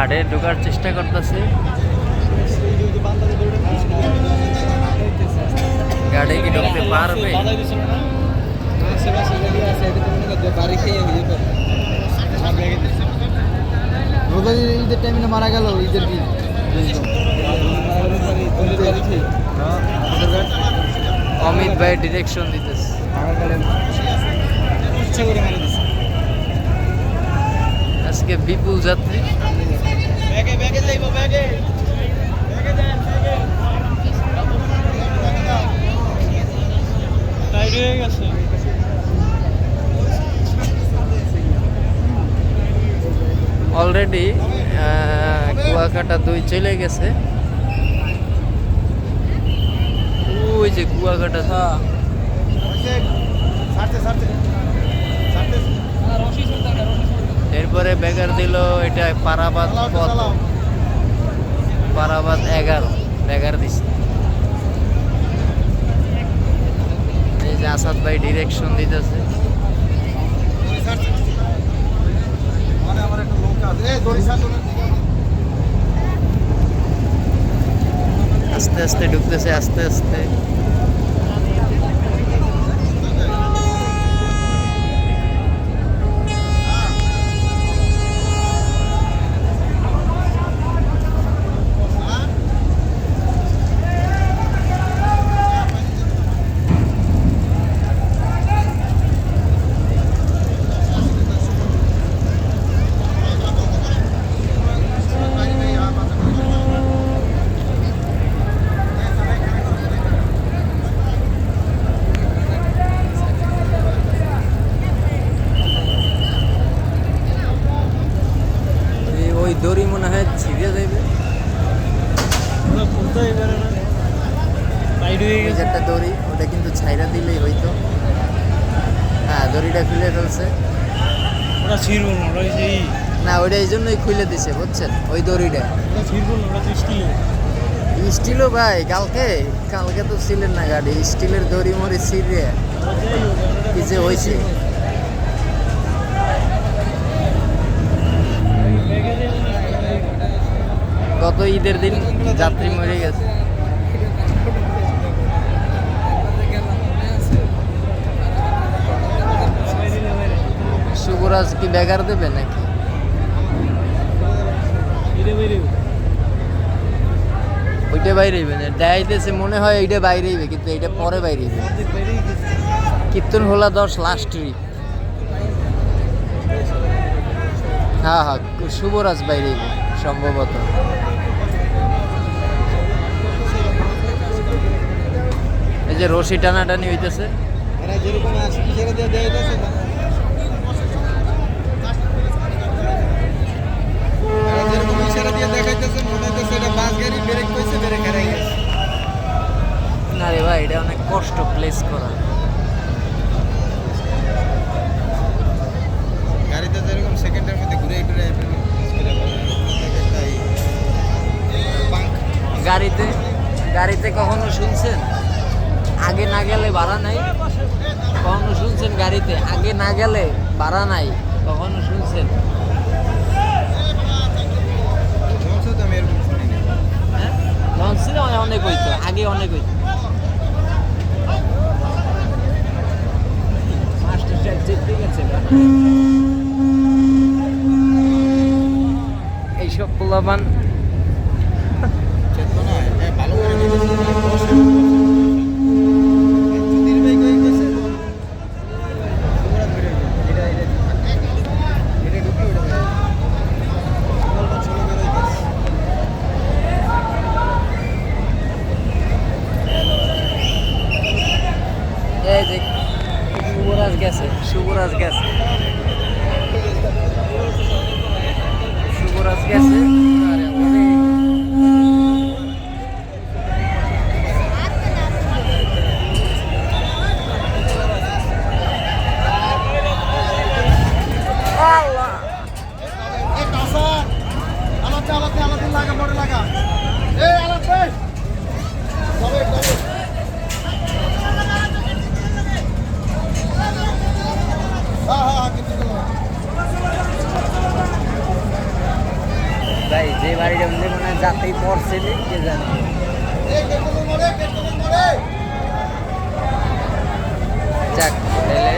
গার্ডে ঢোকার চেষ্টা করতেছে। গার্ডে কি ঢুকতে পারবে? মারা গেল অমিত ভাই ডিরেকশন দিতেছে। আজকে বিপুল যাত্রী। অলরেডি কুয়াকাটা দুই চলে গেছে। ওই যে কুয়াকাটা। দিল, এটা পারাবাদ পথ পারাবাদ এগারো বেগার দিছে। এই যে আসাদ ভাই ডিরেকশন দিতেছে। আস্তে আস্তে ঢুকতেছে, আস্তে আস্তে। দড়ি মনে হয় ছিঁড়ে দেবে খুলতেই পারে না টাইট ওই যে গেছে। একটা দড়ি ওটা কিন্তু ছাইরা দিলেই হইতো। হ্যাঁ দড়িটা খুলে ফেলছে। ওটা ছিড়বো না ওটা সেই না ওইটা এই জন্যই খুলে দিছে বুঝছেন? ওই দড়িটা। ওটা ছিড়বো না ওটা স্টিলের স্টিলও ভাই কালকে কালকে তো ছিলেন না গাড়ি স্টিলের দড়ি মরে ছিঁড়ে। কি যে হয়েছে? গত ঈদের দিন যাত্রী মরে গেছে। শুভরাজ কি বেগার দেবে নাকি? ওইটা বাইরে না। দেখাইতেছে মনে হয় এইটা বাইরে কিন্তু এইটা পরে বাইরে কীর্তন হলা দশ লাস্ট ট্রিপ হ্যাঁ হ্যাঁ শুভরাজ বাইরে সম্ভবত এই যে রশি টানাটানি হইতেছে এরা যেরকম আসছে সেটা দিয়ে দেয় দিতেছে না এরা যেরকম ইশারা দিয়ে দেখাইতেছে মনে হইতেছে এটা বাস গাড়ি ব্রেক কইছে ব্রেক হারাই গেছে। না রে ভাই এটা অনেক কষ্ট প্লেস করা। গাড়িতে যেরকম সেকেন্ডের মধ্যে ঘুরে ঘুরে গাড়িতে গাড়িতে কখনো শুনছেন? আগে না গেলে ভাড়া নাই। কখনো শুনছেন গাড়িতে? আগে না গেলে ভাড়া নাই, কখনো শুনছেন? হ্যাঁ? অনেক হইতো, আগে অনেক হইতো। মাস্টার সাহেব জিততে গেছে। এইসব পোলাপান চেতনা না হ্যাঁ ভালো করে নিয়েছে বসে চুদির ভাই কই গেছে শুভরাত বেরিয়ে এটা এটা এটা ঢুকি ওটা সকালটা চলে বেরোয় গেছে এই যে শুভরাজ গেছে শুভরাজ গেছে। শুভরাজ গেছে। যে বাড়ির এমনি মানে যাতেই পড়ছে কে জানে। যাক তাহলে